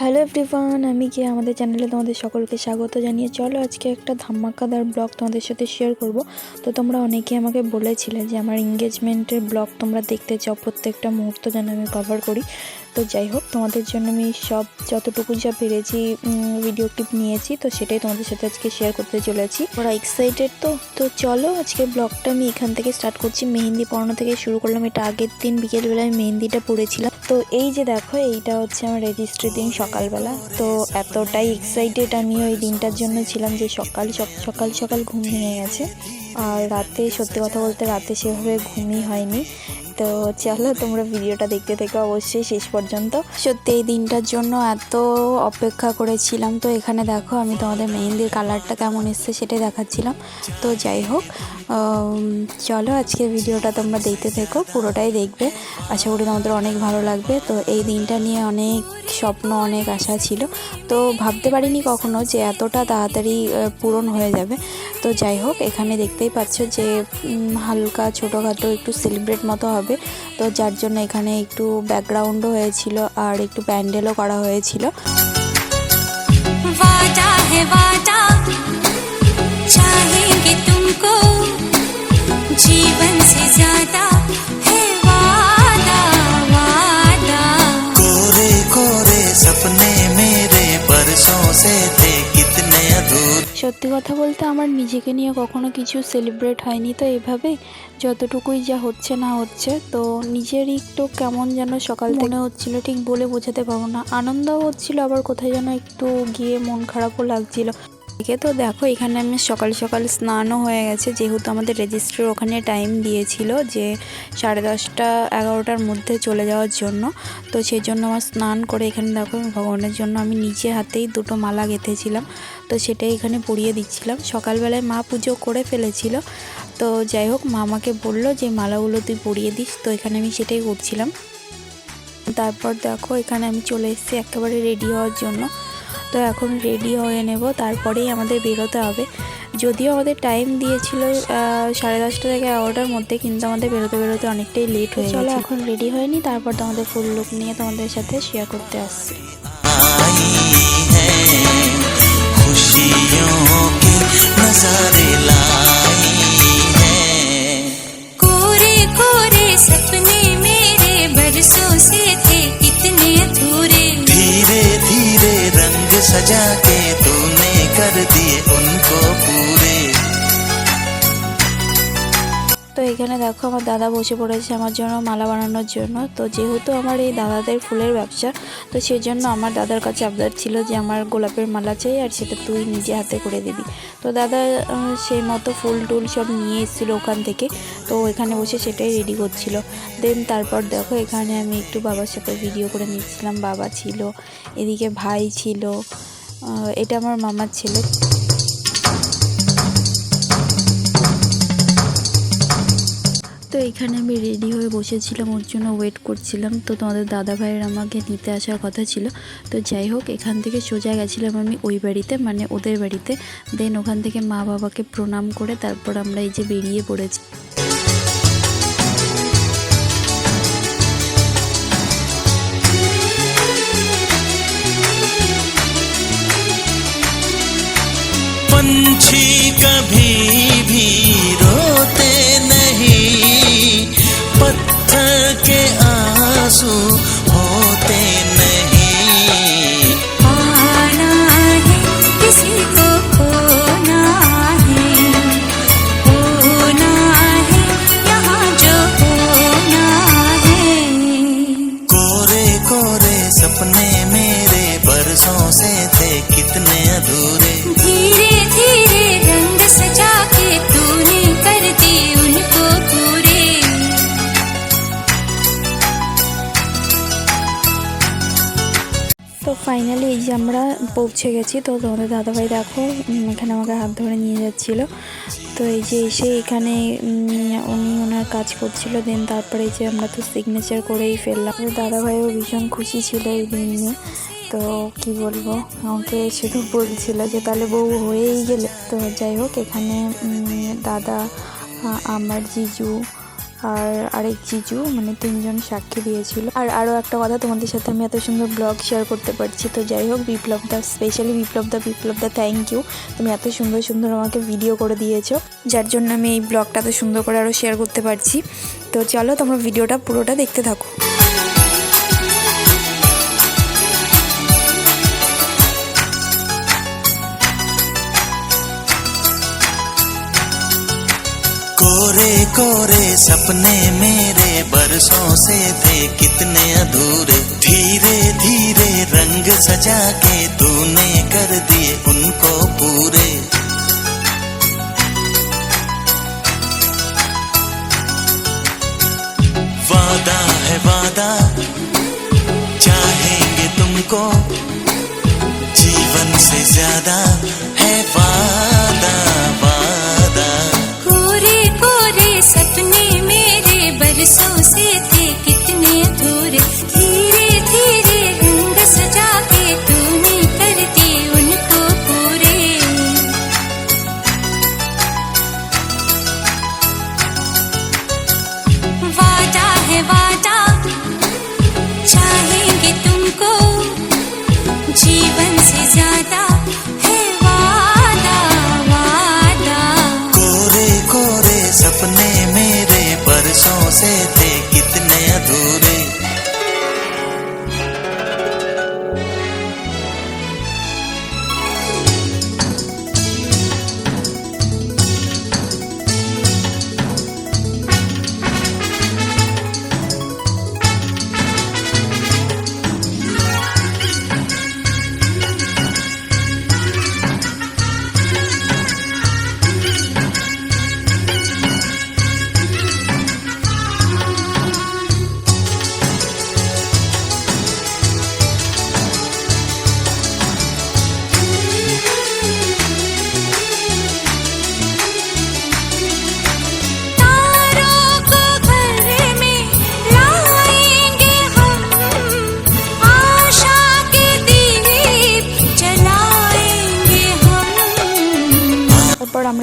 Hello everyone, আমি কি আমাদের চ্যানেলে তোমাদের সকলকে স্বাগত জানিয়ে চলো আজকে একটা ধামাকাদার ব্লগ তোমাদের সাথে শেয়ার করব। তো তোমরা অনেকে আমাকে বলেছিলে যে আমার এঙ্গেজমেন্টের ব্লগ তোমরা দেখতে চাও, প্রত্যেকটা মুহূর্ত যেন আমি কভার করি। তো যাই হোক, তোমাদের জন্য আমি সব যতটুকু যা পেরেছি ভিডিও ক্লিপ নিয়েছি, তো সেটাই তোমাদের সাথে আজকে শেয়ার করতে চলেছি। ওরা এক্সাইটেড তো? তো চলো আজকে ব্লগটা আমি এখান থেকে স্টার্ট করছি। মেহেন্দি পড়ানো থেকে শুরু করলাম। এটা আগের দিন বিকেলবেলায় মেহেন্দিটা পড়েছিলাম। তো এই যে দেখো, এইটা হচ্ছে আমার রেজিস্ট্রি দিন সকালবেলা। তো এতটাই এক্সাইটেড আমি ওই দিনটার জন্য ছিলাম যে সকাল সকাল সকাল ঘুম ভেঙে গেছে। আর রাতে সত্যি কথা বলতে রাতে সেভাবে ঘুমই হয়নি। তো চলো তোমরা ভিডিওটা দেখতে থেকে অবশ্যই শেষ পর্যন্ত। সত্যি এই দিনটার জন্য এত অপেক্ষা করেছিলাম। তো এখানে দেখো আমি তোমাদের মেহেন্দির কালারটা কেমন এসছে সেটাই দেখাচ্ছিলাম। তো যাই হোক চলো আজকে ভিডিওটা তোমরা দেখতে থেকো, পুরোটাই দেখবে। আশা করি তোমাদের অনেক ভালো লাগবে। তো এই দিনটা নিয়ে অনেক স্বপ্ন, অনেক আশা ছিল। তো ভাবতে পারিনি কখনো যে এতটা তাড়াতাড়ি পূরণ হয়ে যাবে। তো যাই হোক, এখানে দেখতেই পাচ্ছ যে হালকা ছোটোখাটো একটু সেলিব্রেট মতো হবে। তো যার জন্য এখানে একটু ব্যাকগ্রাউন্ডও হয়েছিল আর একটু প্যান্ডেলও করা হয়েছিল वादा है वादा चाहेंगे तुमको जीवन से ज्यादा है वादा वादा कोरे कोरे सपने मेरे बरसों से थे कितने अधूरे সত্যি কথা বলতে আমার নিজেকে নিয়ে কখনো কিছু সেলিব্রেট হয়নি তো এভাবে। যতটুকুই যা হচ্ছে না হচ্ছে, তো নিজের একটু কেমন যেন সকাল মনে হচ্ছিল ঠিক বলে বোঝাতে পারব না। আনন্দও হচ্ছিল, আবার কোথায় যেন একটু গিয়ে মন খারাপও লাগছিল। এদিকে তো দেখো, এখানে আমি সকাল সকাল স্নানও হয়ে গেছে। যেহেতু আমাদের রেজিস্ট্রির ওখানে টাইম দিয়েছিল যে সাড়ে দশটা এগারোটার মধ্যে চলে যাওয়ার জন্য। তো সেই জন্য আমার স্নান করে এখানে দেখো, ভগবানের জন্য আমি নিজে হাতেই দুটো মালা গেঁথেছিলাম। তো সেটাই এখানে পরিয়ে দিচ্ছিলাম। সকালবেলায় মা পুজো করে ফেলেছিল। তো যাই হোক, মা আমাকে বলল যে, মালাগুলো তুই পরিয়ে দিস। তো এখানে আমি সেটাই করছিলাম। তারপর দেখো, এখানে আমি চলে এসেছি একেবারে রেডি হওয়ার জন্য। তো এখন রেডি হয়ে নেব তারপরেই আমাদের বেরোতে হবে যদিও আমাদের টাইম দিয়েছিল আহ, সাড়ে দশটা থেকে এগারোটার মধ্যে কিন্তু আমাদের বেরোতে বেরোতে অনেকটাই লেট হয়ে চলো এখন রেডি হয়নি তারপর তোমাদের ফুল লুক নিয়ে তোমাদের সাথে শেয়ার করতে আসছি आई हैं खुशियों के नजारे लाई सजा के तूने कर दिए उनको पूरे। তো এখানে দেখো আমার দাদা বসে পড়েছে আমার জন্য মালা বানানোর জন্য। তো যেহেতু আমার এই দাদাদের ফুলের ব্যবসা, তো সেই জন্য আমার দাদার কাছে আবদার ছিল যে আমার গোলাপের মালা চাই আর সেটা তুই নিজে হাতে করে দিবি। তো দাদা সেই মতো ফুল টুল সব নিয়ে এসেছিল ওখান থেকে। তো এখানে বসে সেটাই রেডি করছিল। দেন তারপর দেখো এখানে আমি একটু বাবার সাথে ভিডিও করে নিচ্ছিলাম। বাবা ছিল, এদিকে ভাই ছিল এটা আমার মামার ছেলে। তো এখানে আমি রেডি হয়ে বসেছিলাম, ওর জন্য ওয়েট করছিলাম। তো তোমাদের দাদা ভাইয়ের আমাকে নিতে আসার কথা ছিল। তো যাই হোক, এখান থেকে সোজা গেছিলাম আমি ওই বাড়িতে মানে ওদের বাড়িতে। দেন ওখান থেকে মা বাবাকে প্রণাম করে তারপর আমরা এই যে বেরিয়ে পড়েছি। ফাইনালি এই যে আমরা পৌঁছে গেছি, তো তোমাদের দাদাভাই দেখো এখানে আমাকে হাত ধরে নিয়ে যাচ্ছিল। তো এই যে এসে এখানে উনি ওনার কাজ করছিল দেন তারপরে যে আমরা তো সিগনেচার করেই ফেললাম। দাদাভাইও ভীষণ খুশি ছিল এই দিন। নিয়ে তো কি বলব, আমাকে শুধু বলছিল যে তাহলে বউ হয়েই গেলে। তো যাই হোক, এখানে দাদা আমার জিজু আর আরেক জিজু মানে তিনজন সাক্ষী দিয়েছিল। আর আরও একটা কথা, তোমাদের সাথে আমি এত সুন্দর ব্লগ শেয়ার করতে পারছি। তো যাই হোক, Biplab da specially Biplab da Biplab da thank you তুমি এত সুন্দর সুন্দর আমাকে ভিডিও করে দিয়েছ, যার জন্য আমি এই ব্লগটা এত সুন্দর করে আরও শেয়ার করতে পারছি। তো চলো, তোমরা ভিডিওটা পুরোটা দেখতে থাকো। कोरे सपने मेरे बरसों से थे कितने अधूरे। धीरे धीरे रंग सजा के तूने कर दिए उनको पूरे। वादा है वादा, चाहेंगे तुमको जीवन से ज़्यादा।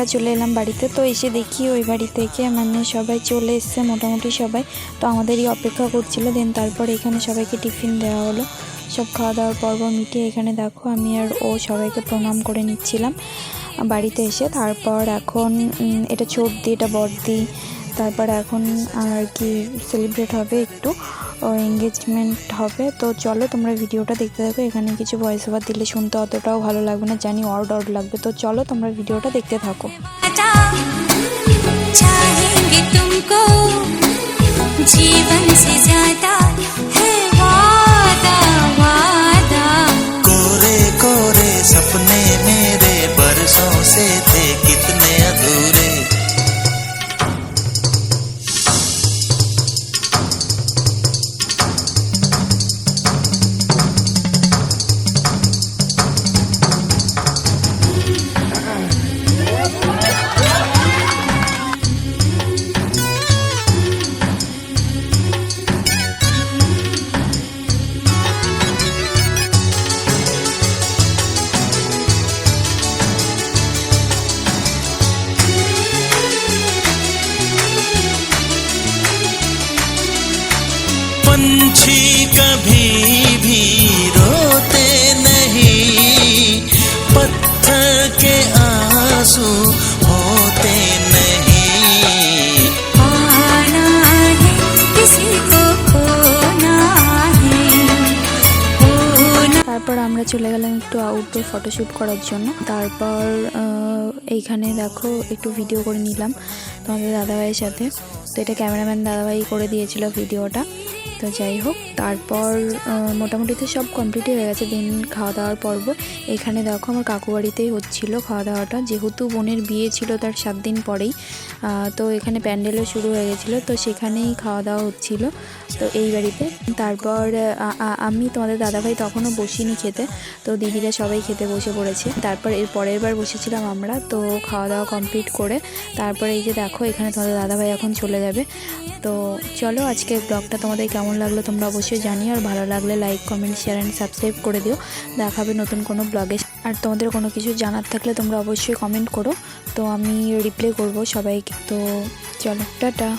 আমরা চলে এলাম বাড়িতে। তো এসে দেখি ওই বাড়ি থেকে মানে সবাই চলে এসছে মোটামুটি সবাই। তো আমাদেরই অপেক্ষা করছিল দেন তারপর এখানে সবাইকে টিফিন দেওয়া হলো। সব খাওয়া দাওয়ার পর্ব মিটিয়ে এখানে দেখো আমি আর ও সবাইকে প্রণাম করে নিচ্ছিলাম বাড়িতে এসে। তারপর এখন এটা এটা ছোটদি এটা বড়দি তারপর এখন আর কি সেলিব্রেট হবে একটু। এঙ্গেজমেন্ট হবে। তো চলো তোমরা ভিডিওটা দেখতে থাকো। এখানে কিছু ভয়েস ওভার দিলে শুনতে অতটাও ভালো লাগবে না, জানি অর্ড অর্ড লাগবে। তো চলো তোমরা ভিডিওটা দেখতে থাকো। জীবন সে पंछी कभी भी रोते नहीं पत्थर के आंसू होते नहीं आना है किसी को खोना है खोना তারপর আমরা চলে গেলাম একটু আউটডোর ফটোশ্যুট করার জন্য তারপর আহ, এইখানে দেখো একটু ভিডিও করে নিলাম তোমাদের দাদাভাইয়ের সাথে তো এটা ক্যামেরাম্যান দাদাভাই করে দিয়েছিল ভিডিওটা তো যাই হোক, তারপর মোটামুটি তো সব কমপ্লিটই হয়ে গেছে। দিন খাওয়া দাওয়ার পর্ব। এখানে দেখো, আমার কাকু বাড়িতেই হচ্ছিল খাওয়া দাওয়াটা যেহেতু বোনের বিয়ে ছিল তার সাত দিন পরেই তো এখানে প্যান্ডেলও শুরু হয়ে গেছিল। তো সেখানেই খাওয়া দাওয়া হচ্ছিল, তো এই বাড়িতে। তারপর আমি তোমাদের দাদাভাই তখনও বসিনি খেতে, তো দিদিরা সবাই খেতে বসে পড়েছে। তারপর এর পরের বার বসেছিলাম আমরা, তো খাওয়া দাওয়া কমপ্লিট করে, তারপরে এই যে দেখো, এখানে তোমাদের দাদাভাই এখন চলে যাবে। তো চলো, আজকের ব্লগটা তোমাদের কেমন লাগল তোমরা অবশ্যই জানিও, আর ভালো লাগলে like comment share and subscribe করে দিও। দেখাবে নতুন কোনো ব্লগে আর তোমাদের কোনো কিছু জানার থাকলে তোমরা অবশ্যই কমেন্ট করো। তো আমি রিপ্লাই করব সবাইকে। তো চলো, টাটা।